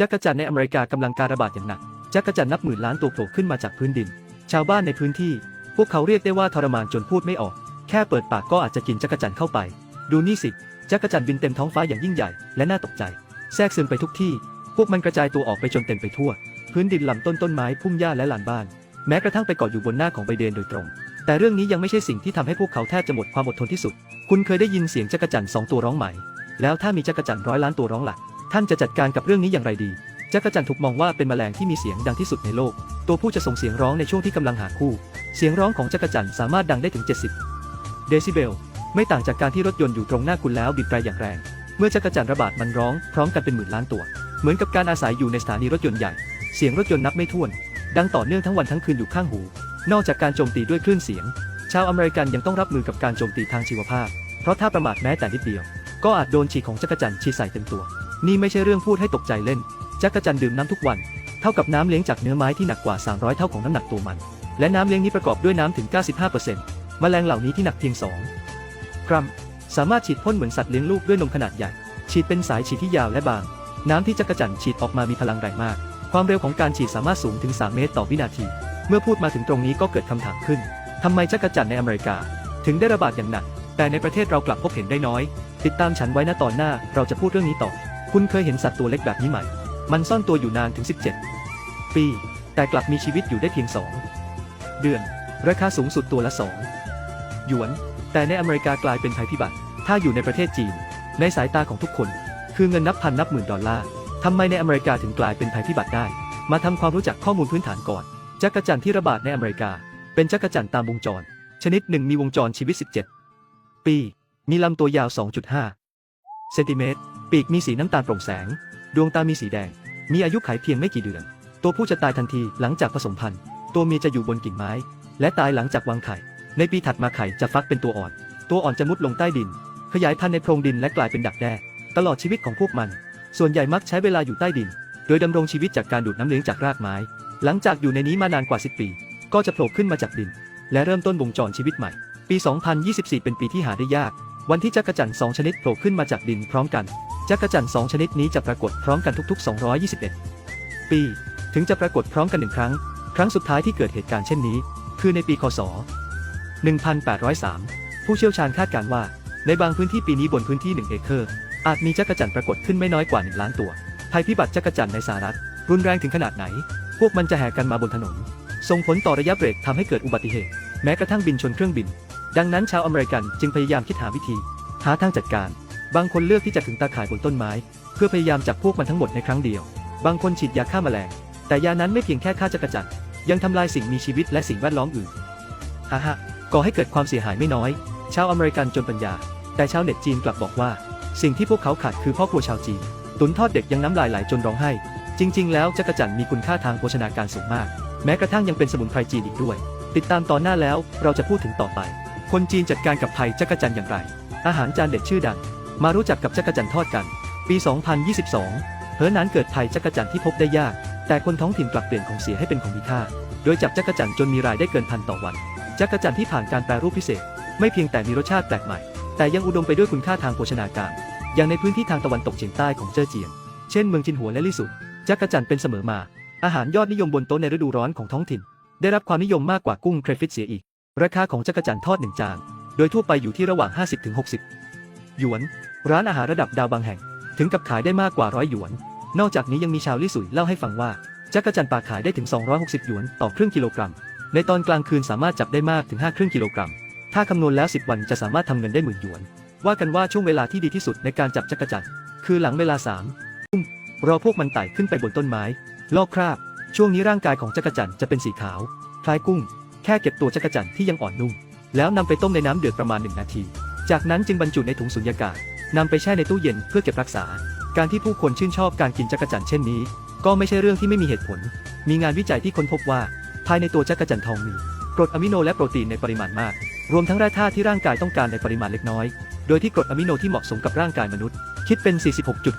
จักรจันในอเมริกากำลังการระบาดอย่างหนัก จักรจันนับหมื่นล้านตัวโผล่ขึ้นมาจากพื้นดิน ชาวบ้านในพื้นที่ พวกเขาเรียกได้ว่าทรมานจนพูดไม่ออก แค่เปิดปากก็อาจจะกินจักรจันเข้าไป ดูนี่สิ จักรจันบินเต็มท้องฟ้าอย่างยิ่งใหญ่ และน่าตกใจ แทรกซึมไปทุกที่ พวกมันกระจายตัวออกไปจนเต็มไปทั่ว พื้นดินลำต้นต้นไม้พุ่มหญ้าและลานบ้าน แม้กระทั่งไปเกาะอยู่บนหน้าของไบเดนโดยตรง แต่เรื่องนี้ยังไม่ใช่สิ่งที่ทำให้พวกเขาแทบจะหมดความอดทนที่สุด คุณเคยได้ยินเสียงจักรจันสองตัวร้องไหม แล้วถ้ามีจักรจันร้อยล้านตัวร้องล่ะ ท่านจะจัดการกับเรื่องนี้อย่างไรดีจักรจันถูกมองว่าเป็นแมลงที่มีเสียงดังที่สุดในโลก ตัวผู้จะส่งเสียงร้องในช่วงที่กำลังหาคู่ เสียงร้องของจักรจันสามารถดังได้ถึง 70 เดซิเบล ไม่ต่างจากการที่รถยนต์อยู่ตรงหน้าคุณแล้วบีบแตรอย่างแรง เมื่อจักรจันระบาดมันร้องพร้อมกันเป็นหมื่นล้านตัว เหมือนกับการอาศัยอยู่ในสถานีรถยนต์ใหญ่ เสียงรถยนต์นับไม่ถ้วน ดังต่อเนื่องทั้งวันทั้งคืนอยู่ข้างหู นอกจากการโจมตีด้วยคลื่นเสียง ชาวอเมริกันยังต้องรับมือกับการโจมตีทางชีวภาพ เพราะถ้าประมาทแม้แต่นิดเดียว ก็อาจโดนฉีกของจักรจันฉีดใส่เต็มตัว นี่ไม่ใช่เรื่องพูดให้ตกใจเล่น จักรจันดื่มน้ำทุกวัน เท่ากับน้ำเลี้ยงจากเนื้อไม้ที่หนักกว่า 300 เท่าของน้ำหนักตัวมัน และน้ำเลี้ยงนี้ประกอบด้วยน้ำถึง 95%แมลงเหล่านี้ที่หนักเพียง 2 กรัม สามารถฉีดพ่นเหมือนสัตว์เลี้ยงลูกด้วยนมขนาดใหญ่ ฉีดเป็นสายฉีดที่ยาวและบาง น้ำที่จักรจันฉีดออกมามีพลังแรงมาก ความเร็วของการฉีดสามารถสูงถึง 3 เมตรต่อวินาที เมื่อพูดมาถึงตรงนี้ก็เกิดคำถามขึ้นทำไมจักรจันในอเมริกา ถึงได้ระบาดอย่างหนัก แต่ในประเทศเรากลับพบเห็นได้น้อย ติดตามฉันไว้นะตอนหน้าเราจะพูดเรื่องนี้ต่อ คุณเคยเห็นสัตว์ตัวเล็กแบบนี้ไหม มันซ่อนตัวอยู่นานถึง 17 ปี แต่กลับมีชีวิตอยู่ได้เพียง 2 เดือน ราคาสูงสุดตัวละ 2 หยวน แต่ในอเมริกากลายเป็นภัยพิบัติ ถ้าอยู่ในประเทศจีน ในสายตาของทุกคน คือเงินนับพันนับหมื่นดอลลาร์ทำไมในอเมริกาถึงกลายเป็นภัยพิบัติได้ มาทำความรู้จักข้อมูลพื้นฐานก่อน จักรจันทร์ที่ระบาดในอเมริกา เป็นจักรจันทร์ตามวงจร ชนิดหนึ่งมีวงจรชีวิต 17 ปี มีลำตัวยาว 2.5 เซนติเมตร ปีกมีสีน้ำตาลโปร่งแสง ดวงตามีสีแดง มีอายุขัยเพียงไม่กี่เดือน ตัวผู้จะตายทันทีหลังจากผสมพันธุ์ ตัวเมียจะอยู่บนกิ่งไม้ และตายหลังจากวางไข่ ในปีถัดมาไข่จะฟักเป็นตัวอ่อน ตัวอ่อนจะมุดลงใต้ดิน ขยายพันธุ์ในโพรงดินและกลายเป็นดักแด้ ตลอดชีวิตของพวกมัน ส่วนใหญ่มักใช้เวลาอยู่ใต้ดิน โดยดำรงชีวิตจากการดูดน้ำเลี้ยงจากรากไม้ หลังจากอยู่ในนี้มานานกว่า 10 ปี ก็จะโผล่ขึ้นมาจากดิน และเริ่มต้นวงจรชีวิตใหม่ ปี 2024 เป็นปีที่หาได้ยาก วันที่จักรจันทร์สองชนิดโผล่ขึ้นมาจากดินพร้อมกันจักรจันทร์สองชนิดนี้จะปรากฏพร้อมกันทุก ๆ 221 ปี ถึงจะปรากฏพร้อมกันหนึ่งครั้ง ครั้งสุดท้ายที่เกิดเหตุการณ์เช่นนี้ คือในปีคศ 1803 ผู้เชี่ยวชาญคาดการณ์ว่า ในบางพื้นที่ปีนี้บนพื้นที่ 1 เอเคอร์ อาจมีจักรจันทร์ปรากฏขึ้นไม่น้อยกว่า 1 ล้านตัว ภัยพิบัติจักรจันทร์ในสหรัฐ รุนแรงถึงขนาดไหน พวกมันจะแห่กันมาบนถนน ส่งผลต่อระยะเบรกทำให้เกิดอุบัติเหตุ แม้กระทั่งบินชนเครื่องบิน ดังนั้นชาวอเมริกันจึงพยายามคิดหาวิธี หาทางจัดการ บางคนเลือกที่จะถึงตาข่ายบนต้นไม้ เพื่อพยายามจับพวกมันทั้งหมดในครั้งเดียว บางคนฉีดยาฆ่าแมลง แต่ยานั้นไม่เพียงแค่ฆ่าจักรจันทร์ยังทำลายสิ่งมีชีวิตและสิ่งแวดล้อมอื่นฮ่าฮ่าก่อให้เกิดความเสียหายไม่น้อย ชาวอเมริกันจนปัญญา แต่ชาวเน็ตจีนกลับบอกว่า สิ่งที่พวกเขาขาดคือพ่อครัวชาวจีน ตุนทอดเด็กยังน้ำลายไหลจนร้องไห้ จริง ๆ แล้วจักรจันทร์มีคุณค่าทางโภชนาการสูงมาก แม้กระทั่งยังเป็นสมุนไพรจีนอีกด้วย ติดตามตอนหน้าแล้วเราจะพูดถึงต่อไป คนจีนจัดการกับภัยจักรจันอย่างไร อาหารจานเด็ดชื่อดัง มารู้จักกับจักรจันทอดกัน ปี 2022เหินหนานเกิดภัยจักรจันที่พบได้ยาก แต่คนท้องถิ่นกลับเปลี่ยนของเสียให้เป็นของมีค่า โดยจับจักรจันจนมีรายได้เกินพันต่อวัน จักรจันที่ผ่านการแปรรูปพิเศษ ไม่เพียงแต่มีรสชาติแปลกใหม่ แต่ยังอุดมไปด้วยคุณค่าทางโภชนาการ อย่างในพื้นที่ทางตะวันตกเฉียงใต้ของเจ้อเจียง เช่นเมืองจินหัวและลี่สุจักรจันเป็นเสมอมา อาหารยอดนิยมบนโต๊ะในฤดูร้อนของท้องถิ่น ได้รับความนิยมมากกว่ากุ้งเครฟิตเสียอีก ราคาของจักรจั่นทอดหนึ่งจาน โดยทั่วไปอยู่ที่ระหว่าง 50-60 หยวน ร้านอาหารระดับดาวบางแห่ง ถึงกับขายได้มากกว่าร้อยหยวน นอกจากนี้ยังมีชาวลี่สุยเล่าให้ฟังว่าจักรจั่นป่าขายได้ถึง 260 หยวนต่อครึ่งกิโลกรัม ในตอนกลางคืนสามารถจับได้มากถึง5ครึ่งกิโลกรัม ถ้าคำนวณแล้ว 10 วันจะสามารถทำเงินได้หมื่นหยวน ว่ากันว่าช่วงเวลาที่ดีที่สุดในการจับจักรจั่นคือหลังเวลา3ทุ่มรอพวกมันไต่ขึ้นไปบนต้นไม้ ลอกคราบ ช่วงนี้ร่างกายของจักรจั่นจะเป็นสีขาว คล้ายกุ้ง แค่เก็บตัวจักรจันที่ยังอ่อนนุ่ม แล้วนำไปต้มในน้ำเดือดประมาณ 1 นาที จากนั้นจึงบรรจุในถุงสุญญากาศนำไปแช่ในตู้เย็นเพื่อเก็บรักษา การที่ผู้คนชื่นชอบการกินจักรจันเช่นนี้ ก็ไม่ใช่เรื่องที่ไม่มีเหตุผล มีงานวิจัยที่ค้นพบว่า ภายในตัวจักรจันทองมีกรดอะมิโนและโปรตีนในปริมาณมาก รวมทั้งแร่ธาตุที่ร่างกายต้องการในปริมาณเล็กน้อย โดยที่กรดอะมิโนที่เหมาะสมกับร่างกายมนุษย์ คิดเป็น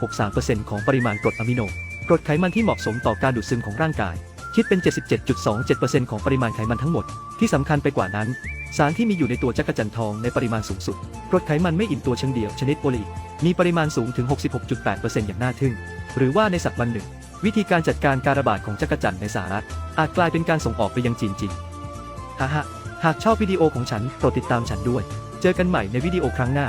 46.63%ของปริมาณกรดอะมิโน กรดไขมันที่เหมาะสมต่อการดูดซึมของร่างกาย คิดเป็น 77.27%ของปริมาณไขมันทั้งหมด ที่สำคัญไปกว่านั้น สารที่มีอยู่ในตัวจักรจันทองในปริมาณสูงสุดกรดไขมันไม่อิ่มตัวเชิงเดียวชนิดโพลีมีปริมาณสูงถึง 66.8%อย่างน่าทึ่ง หรือว่าในสัปวันหนึ่ง วิธีการจัดการการระบาดของจักรจั่นในสหรัฐ อาจกลายเป็นการส่งออกไปยังจีนจริงฮ่าฮหากชอบวิดีโอของฉันโปรดติดตามฉันด้วย เจอกันใหม่ในวิดีโอครั้งหน้า